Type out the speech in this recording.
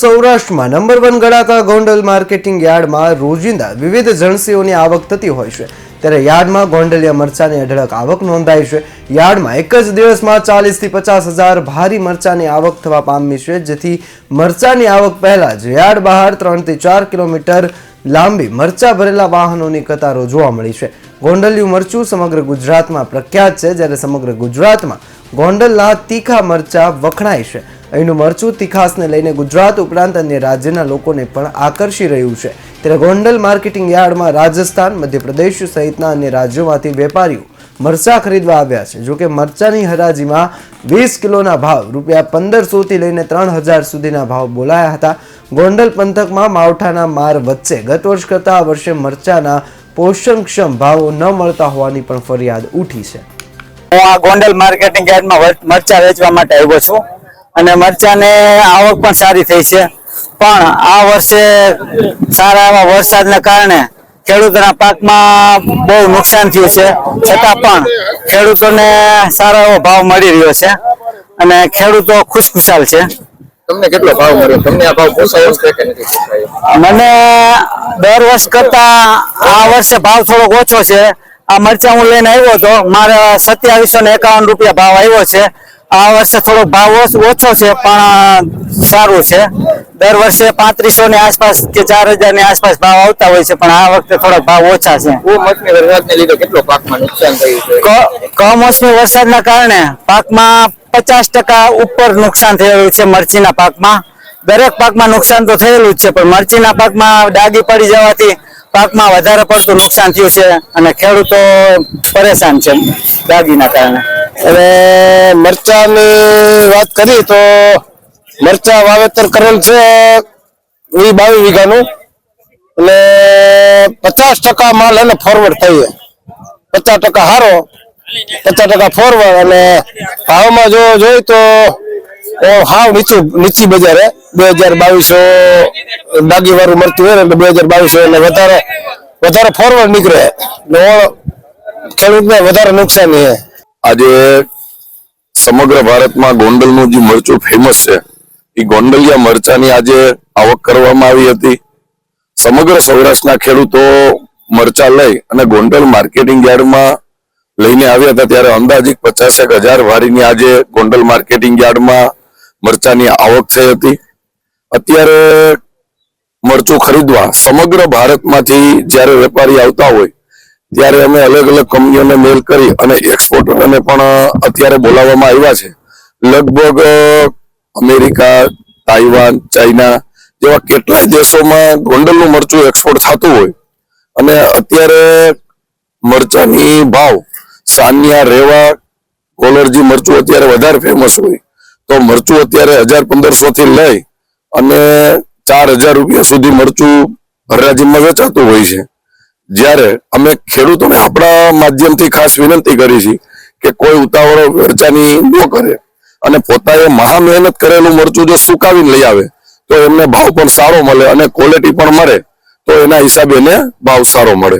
સૌરાષ્ટ્રમાં number one ગણાતા Gondal marketing યાર્ડમાં રોજિંદા વિવિધ જણસીઓની આવક થતી હોય છે. ત્યારે યાર્ડમાં ગોંડલિયા મરચાની અઢળક આવક નોંધાઈ છે. યાર્ડમાં એક જ દિવસમાં ચાલીસથી પચાસ હજાર ભારી મરચાની આવક થવા પામી છે, જેથી મરચાની આવક પહેલાં જ યાર્ડ બહાર ત્રણથી ચાર કિલોમીટર લાંબી મરચા ભરેલા વાહનોની કતારો જોવા મળી છે. ગોંડલિયું મરચું સમગ્ર ગુજરાતમાં પ્રખ્યાત છે, જ્યારે સમગ્ર ગુજરાતમાં ગોંડલના તીખા મરચા વખણાય છે. અહીંનું મરચું તીખાસને લઈને ગુજરાત ઉપરાંત અન્ય રાજ્યના લોકોને પણ આકર્ષી રહ્યું છે. ત્યારે ગોંડલ માર્કેટિંગ યાર્ડમાં રાજસ્થાન, મધ્યપ્રદેશ સહિતના અન્ય રાજ્યોમાંથી વેપારીઓ મરચાં ખરીદવા આવ્યા છે. જોકે મરચાંની હરાજીમાં વીસ કિલોના ભાવ, રૂપિયા પંદરસોથી લઈને ત્રણ હજાર સુધીના ભાવ બોલાયા હતા. ગોંડલ પંથકમાં માવઠાના માર વચ્ચે ગત વર્ષ કરતાં આ વર્ષે મરચાંના પોષણક્ષમ ભાવો ન મળતા હોવાની પણ ફરિયાદ ઉઠી છે. હું આ ગોંડલ માર્કેટિંગ યાર્ડમાં મરચાં વેચવા માટે આવ્યો છું. અને મરચાને આવક પણ સારી થઈ છે. પણ આ વર્ષે સારા એવા વરસાદના કારણે ખેડૂતોના પાકમાં બહુ નુકસાન થયું છે. છતાં પણ ખેડૂતોને સારો એવો ભાવ મળી રહ્યો છે અને ખેડૂતો ખુશખુશાલ છે. તમને કેટલો ભાવ મળ્યો? તમને આ ભાવ પોસાયો છે કે નથી પોસાયો? મને દર વર્ષ કરતા આ વર્ષે ભાવ થોડોક ઓછો છે. આ મરચાં હું લઈને આવ્યો હતો. મારે સત્યાવીસો ને એકાવન રૂપિયા ભાવ આવ્યો છે. આ વર્ષે થોડો ભાવ ઓછો છે પણ સારું છે. દર વર્ષે પાંત્રીસો ની આસપાસ કે ચાર હજારની આસપાસ ભાવ આવતા હોય છે પણ આ વખતે થોડા ભાવ ઓછા છે. કમોસમી વરસાદને લીધે કેટલો પાકમાં નુકસાન થયું છે? કમોસમી વરસાદના કારણે પાકમાં પચાસ ટકા ઉપર નુકસાન થયેલું છે મરચીના પાકમાં. દરેક પાકમાં નુકસાન તો થયેલું જ છે પણ મરચીના પાકમાં ડાગી પડી જવાથી પાકમાં વધારે પડતું નુકસાન થયું છે અને ખેડૂતો પરેશાન છે ડાગીના કારણે. અને મરચાની વાત કરી તો મરચા વાવેતર કરેલ છે વી બાવીસ વીઘાનું. એટલે પચાસ ટકા માલ એને ફોરવર્ડ થઈ પચાસ ટકા હારો, પચાસ ટકા ફોરવર્ડ અને ભાવમાં જો જોઈ તો હાવ નીચું, નીચી બજારે. બે હજાર બાવીસો ડાગી વાળું મળતું હોય ને બે હજાર બાવીસો એટલે વધારે વધારે ફોરવર્ડ નીકળે. ખેડૂતને વધારે નુકસાની છે આજે સમગ્ર ભારતમાં ગોંડલનું જે મરચું ફેમસ છે, એ ગોંડલિયા મરચાની આજે આવક કરવામાં આવી હતી. સમગ્ર સૌરાષ્ટ્રના ખેડૂતો મરચા લઈ અને ગોંડલ માર્કેટિંગ યાર્ડમાં લઈને આવ્યા હતા ત્યારે અંદાજિત પચાસેક હજાર વારીની આજે ગોંડલ માર્કેટિંગ યાર્ડમાં મરચાની આવક થઈ હતી. અત્યારે મરચું ખરીદવા સમગ્ર ભારતમાંથી જ્યારે વેપારી આવતા હોય ત્યારે અમે અલગ અલગ કંપનીઓને મેલ કરી અને એક્સપોર્ટરને પણ અત્યારે બોલાવવામાં આવ્યા છે. લગભગ અમેરિકા, તાઇવાન, ચાઇના જેવા કેટલાય દેશોમાં ગોંડલનું મરચું એક્સપોર્ટ થતું હોય. અને અત્યારે મરચાની ભાવ, સાનિયા, રેવા, કોલરજી મરચું અત્યારે વધારે ફેમસ હોય. તો મરચું અત્યારે હજાર પંદરસો થી લઈ અને ચાર હજાર રૂપિયા સુધી મરચું હરાજીમાં વેચાતું હોય છે. જ્યારે અમે ખેડૂતોને આપણા માધ્યમથી ખાસ વિનંતી કરી છે કે કોઈ ઉતાવળો વેચાની ન કરે અને પોતાએ મહા મહેનત કરેલું મરચું જો સુકાવીને લઈ આવે, તો એમને ભાવ પણ સારો મળે અને ક્વોલિટી પણ મળે, તો એના હિસાબે એને ભાવ સારો મળે.